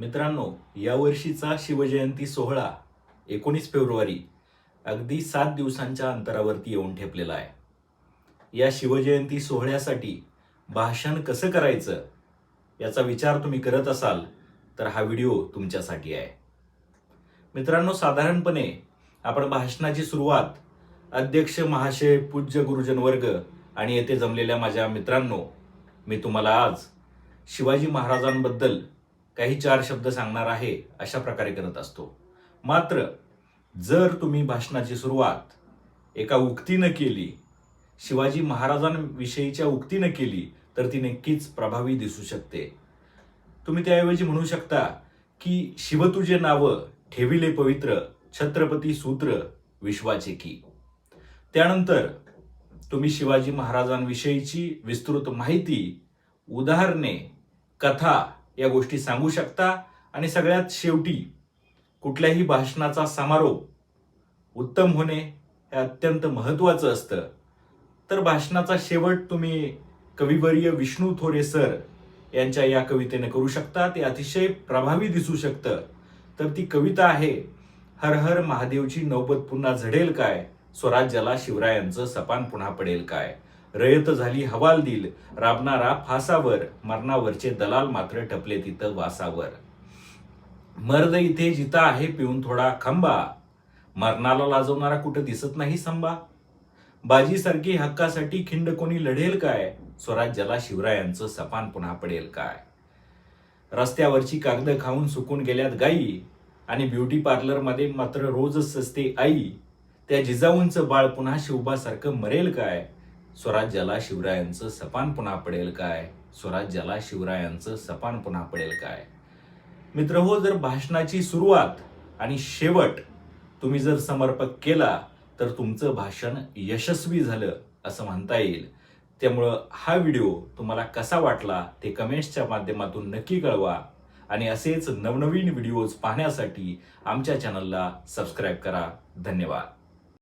मित्रांनो यावर्षीचा शिवजयंती सोहळा एकोणीस फेब्रुवारी अगदी सात दिवसांच्या अंतरावरती येऊन ठेपलेला आहे. या शिवजयंती सोहळ्यासाठी भाषण कसं करायचं याचा विचार तुम्ही करत असाल तर हा व्हिडिओ तुमच्यासाठी आहे. मित्रांनो साधारणपणे आपण भाषणाची सुरुवात अध्यक्ष महाशय पूज्य गुरुजन वर्ग आणि येथे जमलेल्या माझ्या मित्रांनो मी तुम्हाला आज शिवाजी महाराजांबद्दल काही चार शब्द सांगणार आहे अशा प्रकारे करत असतो. मात्र जर तुम्ही भाषणाची सुरुवात एका उक्तीनं केली शिवाजी महाराजांविषयीच्या उक्तीनं केली तर ती नक्कीच प्रभावी दिसू शकते. तुम्ही त्याऐवजी म्हणू शकता की शिव तुझे नावं ठेविले पवित्र छत्रपती सूत्र विश्वाचे की. त्यानंतर तुम्ही शिवाजी महाराजांविषयीची विस्तृत माहिती उदाहरणे कथा या गोष्टी सांगू शकता? आणि सगळ्यात शेवटी कुठल्याही भाषणाचा समारोप उत्तम होणे हे अत्यंत महत्त्वाचं असतं. तर भाषणाचा शेवट तुम्ही कविवर्य विष्णू थोरे सर यांच्या या कवितेने करू शकता. ते अतिशय प्रभावी दिसू शकतं. तर ती कविता आहे हर हर महादेवची नौबत पुन्हा झडेल काय? स्वराज्याला शिवरायांचं सपान पुन्हा पडेल काय? रयत झाली हवालदिल राबणारा फासावर मरणावरचे दलाल मात्र टपले तिथं वासावर. मर्द इथे जिता आहे पिऊन थोडा खंबा. मरणाला लाजवणारा कुठं दिसत नाही संबा? बाजीसारखी हक्कासाठी खिंड कोणी लढेल काय? स्वराज्याला शिवरायांचं सपान पुन्हा पडेल काय? रस्त्यावरची कागद खाऊन सुकून गेल्यात गाई. आणि ब्युटी पार्लरमध्ये मात्र रोजच सस्ते आई. त्या जिजाऊंचं बाळ पुन्हा शिवबासारखं मरेल काय? स्वराज्याला शिवरायांचं सपान पुन्हा पडेल काय? स्वराज्याला शिवरायांचं सपान पुन्हा पडेल काय? मित्र हो जर भाषणाची सुरुवात आणि शेवट तुम्ही जर समर्पक केला तर तुमचं भाषण यशस्वी झालं असं म्हणता येईल. त्यामुळं हा व्हिडिओ तुम्हाला कसा वाटला ते कमेंट्सच्या माध्यमातून नक्की कळवा. आणि असेच नवनवीन व्हिडिओज पाहण्यासाठी आमच्या चॅनलला सबस्क्राईब करा. धन्यवाद.